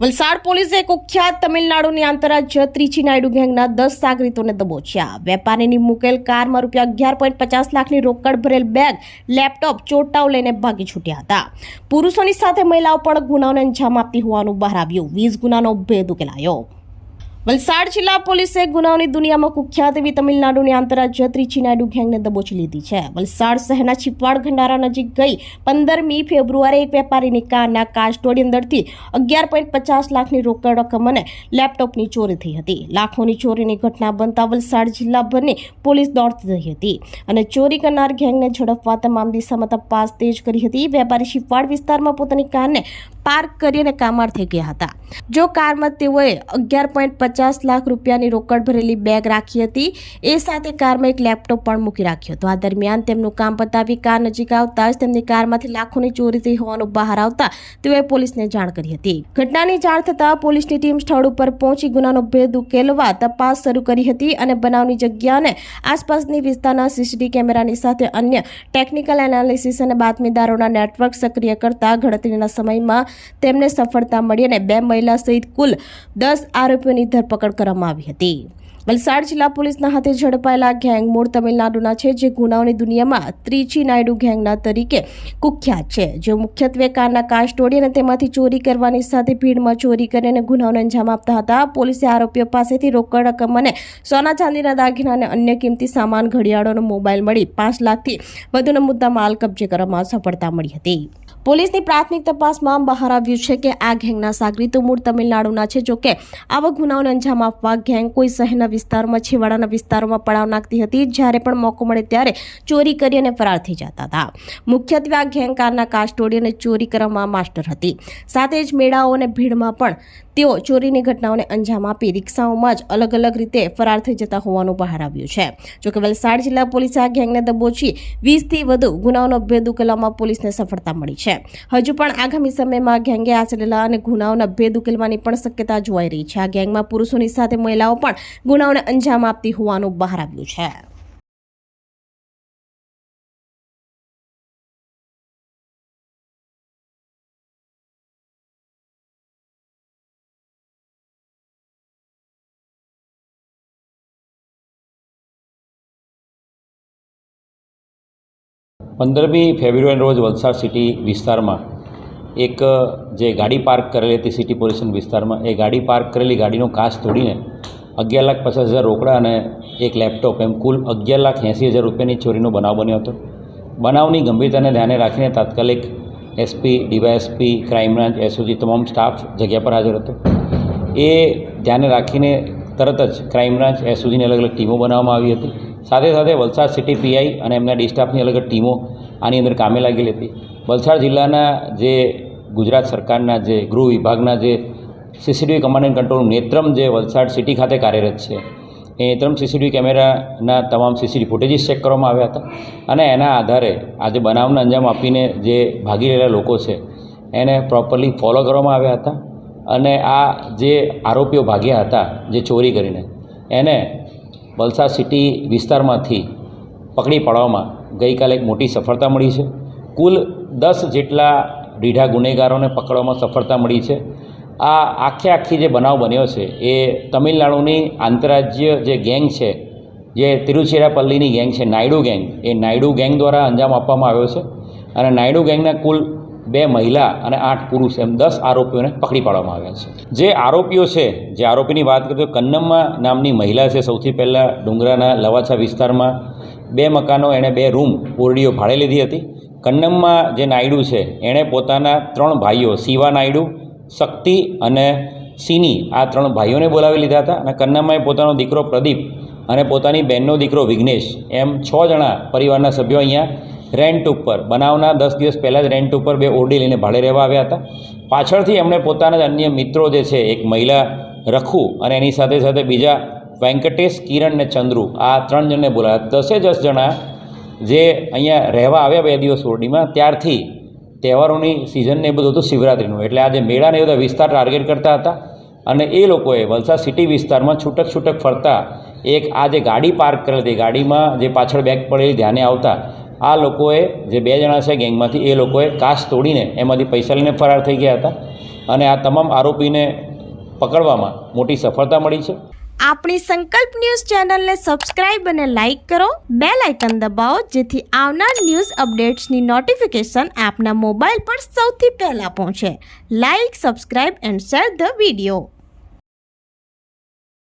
વલસાડ પોલીસે કુખ્યાત તમિલનાડુની આંતરરાજ્ય ત્રિચી નાયડુ ગેંગના દસ સાગરીતોને દબોચ્યા. વેપારીની મુકેલ કારમાં રૂપિયા અગિયાર પોઈન્ટ પચાસ લાખની રોકડ ભરેલ બેગ, લેપટોપ, ચોટાઓ લઈને ભાગી છૂટ્યા હતા. પુરુષોની સાથે મહિલાઓ પણ ગુનાઓને અંજામ આપતી હોવાનું બહાર આવ્યું. વીસ ગુનાનો ભેદ ઉકેલાયો. વલસાડ જિલ્લા પોલીસે ગુનાઓની દુનિયામાં કુખ્યાત એવી તમિલનાડુની આંતરરાજ્ય ત્રિચી નાયડુ ગેંગને દબોચી લીધી છે. વલસાડ શહેરના છીપવાડ ખંડારા નજીક ગઈ પંદરમી ફેબ્રુઆરી એક વેપારીની કારના કાચ તોડી અંદરથી અગિયાર પોઈન્ટ પચાસ લાખની રોકડ રકમ અને લેપટોપની ચોરી થઈ હતી. લાખોની ચોરીની ઘટના બનતા વલસાડ જિલ્લાભરની પોલીસ દોડતી રહી હતી અને ચોરી કરનાર ગેંગને ઝડપવા તમામ દિશામાં તપાસ તેજ કરી હતી. વેપારી શિપવાડ વિસ્તારમાં પોતાની કારને પાર્ક કરી અને કામાર થઈ ગયા હતા. જો કારમાં તેઓએ અગિયાર પોઈન્ટ પચાસ લાખ રૂપિયાની રોકડ ભરેલી બેગ રાખી હતી, એ સાથે કારમાં એક લેપટોપ પણ મૂકી રાખ્યો હતો. આ દરમિયાન તેમનું કામ પતાવી કાર નજીક આવતા જ તેમની કારમાંથી લાખોની ચોરી થઈ હોવાનું બહાર આવતા તેઓએ પોલીસને જાણ કરી હતી. ઘટનાની જાણ થતાં પોલીસની ટીમ સ્થળ ઉપર પહોંચી ગુનાનો ભેદ ઉકેલવા તપાસ શરૂ કરી હતી અને બનાવની જગ્યાને આસપાસની વિસ્તારના સીસીટીવી કેમેરાની સાથે અન્ય ટેકનિકલ એનાલિસિસ અને બાતમીદારોના નેટવર્ક સક્રિય કરતા ગણતરીના સમયમાં તેમને સફળતા મળી અને બે મહિલા સહિત કુલ દસ આરોપીઓની ધરપકડ કરવામાં આવી હતી. વલસાડ જિલ્લા પોલીસના હાથે ઝડપાયેલા ગેંગ મૂળ તમિલનાડુના છે, જે ગુનાઓની દુનિયામાં ત્રિચી નાયડુ ગેંગના તરીકે કુખ્યાત છે. જે મુખ્યત્વે કારના કાચ તોડી અને તેમાંથી ચોરી કરવાની સાથે ભીડમાં ચોરી કરીને ગુનાઓને અંજામ આપતા હતા. પોલીસે આરોપીઓ પાસેથી રોકડ રકમ અને સોના ચાંદીના દાગીના અને અન્ય કિંમતી સામાન ઘડિયાળોનો મોબાઈલ મળી પાંચ લાખથી વધુનો મુદ્દા માલ કબજે કરવામાં સફળતા મળી હતી. પોલીસની પ્રાથમિક તપાસમાં બહાર આવ્યું છે કે આ ગેંગના સાગરીતો મૂળ તમિલનાડુના છે. જોકે આવા ગુનાઓને અંજામ આપવા ગેંગ કોઈ શહેરના વિસ્તારોમાં, છેવાડાના વિસ્તારોમાં પડાવ નાખતી હતી. જ્યારે પણ મોકો મળે ત્યારે ચોરી કરી અને ફરાર થઈ જતા હતા. મુખ્યત્વે આ ગેંગ કારના કાચ તોડી અને ચોરી કરવામાં માસ્ટર હતી. સાથે જ મેળાઓ અને ભીડમાં પણ તેઓ ચોરીની ઘટનાઓને અંજામ આપી રિક્ષાઓમાં જ અલગ અલગ રીતે ફરાર થઈ જતા હોવાનું બહાર આવ્યું છે. જોકે વલસાડ જિલ્લા પોલીસે આ ગેંગને દબોચી વીસથી વધુ ગુનાઓનો ભેદ ઉકેલવામાં પોલીસને સફળતા મળી છે. હજુ પણ આગામી સમયમાં ગેંગે આચરેલા અને ગુનાઓના ભેદ ઉકેલવાની પણ શક્યતા જોવાઈ રહી છે. આ ગેંગમાં પુરુષોની સાથે મહિલાઓ પણ ગુનાઓને અંજામ આપતી હોવાનું બહાર આવ્યું છે. પંદરમી ફેબ્રુઆરી રોજ વલસાડ સિટી વિસ્તારમાં એક જે ગાડી પાર્ક કરેલી હતી સિટી પોલ્યુશન વિસ્તારમાં, એ ગાડી પાર્ક કરેલી ગાડીનો કાચ તોડીને અગિયાર લાખ પચાસ હજાર રોકડા અને એક લેપટોપ, એમ કુલ અગિયાર લાખ એંસી હજાર રૂપિયાની ચોરીનો બનાવ બન્યો હતો. બનાવની ગંભીરતાને ધ્યાને રાખીને તાત્કાલિક SP, DYSP, crime branch, SOG તમામ સ્ટાફ જગ્યા પર હાજર હતો. એ ધ્યાને રાખીને તરત જ ક્રાઇમ બ્રાન્ચ, એસઓજીની અલગ અલગ ટીમો બનાવવામાં આવી હતી. સાથે સાથે વલસાડ સિટી પીઆઈ અને એમના ડિસ્ટાફની અલગ ટીમો આની અંદર કામે લાગેલી હતી. વલસાડ જિલ્લાના જે ગુજરાત સરકારના જે ગૃહ વિભાગના જે CCTV command and control Netram જે વલસાડ સિટી ખાતે કાર્યરત છે, એ નેત્રમ સીસીટીવી કેમેરાના તમામ સીસીટીવી ફૂટેજીસ ચેક કરવામાં આવ્યા હતા અને એના આધારે આજે બનાવને અંજામ આપીને જે ભાગી રહેલા લોકો છે, એને પ્રોપરલી ફોલો કરવામાં આવ્યા હતા અને આ જે આરોપીઓ ભાગ્યા હતા, જે ચોરી કરીને, એને વલસાડ સિટી વિસ્તારમાંથી પકડી પાડવામાં ગઈકાલે એક મોટી સફળતા મળી છે. કુલ દસ જેટલા રીઢા ગુનેગારોને પકડવામાં સફળતા મળી છે. આ આખે આખી જે બનાવ બન્યો છે એ તમિલનાડુની આંતરરાજ્ય જે ગેંગ છે, જે તિરુચિરાપલ્લીની ગેંગ છે, નાયડુ ગેંગ, એ નાયડુ ગેંગ દ્વારા અંજામ આપવામાં આવ્યો છે. અને નાયડુ ગેંગના કુલ બે મહિલા અને આઠ પુરુષ એમ દસ આરોપીઓને પકડી પાડવામાં આવ્યા છે. જે આરોપીઓ છે, જે આરોપીની વાત કરીએ તો કન્નમ્મા નામની મહિલા છે સૌથી પહેલાં ડુંગરાના લવાછા વિસ્તારમાં. બે મકાનો, એણે બે રૂમ ઓરડીઓ ભાડે લીધી હતી. કન્નમમાં જે નાયડુ છે, એણે પોતાના ત્રણ ભાઈઓ, શિવા નાયડુ, શક્તિ અને સિની, આ ત્રણ ભાઈઓને બોલાવી લીધા હતા અને કન્નમ્માએ પોતાનો દીકરો પ્રદીપ અને પોતાની બહેનનો દીકરો વિઘ્નેશ એમ છ જણા પરિવારના સભ્યો અહીંયા રેન્ટ ઉપર, બનાવના દસ દિવસ પહેલાં જ રેન્ટ ઉપર બે ઓરડી લઈને ભાડે રહેવા આવ્યા હતા. પાછળથી એમણે પોતાના અન્ય મિત્રો જે છે, એક મહિલા રખુ અને એની સાથે સાથે બીજા વેંકટેશ, કિરણ ને ચંદ્રુ, આ ત્રણ જણને બોલાવ્યા. દસે દસ જણા જે અહીંયા રહેવા આવ્યા બે દિવસ ઓરડીમાં, ત્યારથી તહેવારોની સિઝનને એ બધું હતું શિવરાત્રિનું. એટલે આ જે મેળાને બધા વિસ્તાર ટાર્ગેટ કરતા હતા અને એ લોકોએ વલસાડ સિટી વિસ્તારમાં છૂટક છૂટક ફરતા એક આ જે ગાડી પાર્ક કરેલી હતી, ગાડીમાં જે પાછળ બેગ પડેલી, ધ્યાને આવતા આ લોકોએ જે બે જણા છે ગેંગમાંથી, એ લોકોએ કાચ તોડીને એમાંથી પૈસા લઈને ફરાર થઈ ગયા હતા. અને આ તમામ આરોપીને પકડવામાં મોટી સફળતા મળી છે. આપણી સંકલ્પ ન્યૂઝ ચેનલને સબસ્ક્રાઇબ અને લાઇક કરો. બે લાઇકન દબાવો, જેથી આવનાર ન્યૂઝ અપડેટ્સની નોટિફિકેશન આપના મોબાઈલ પર સૌથી પહેલાં પહોંચે. Like, subscribe and share the video.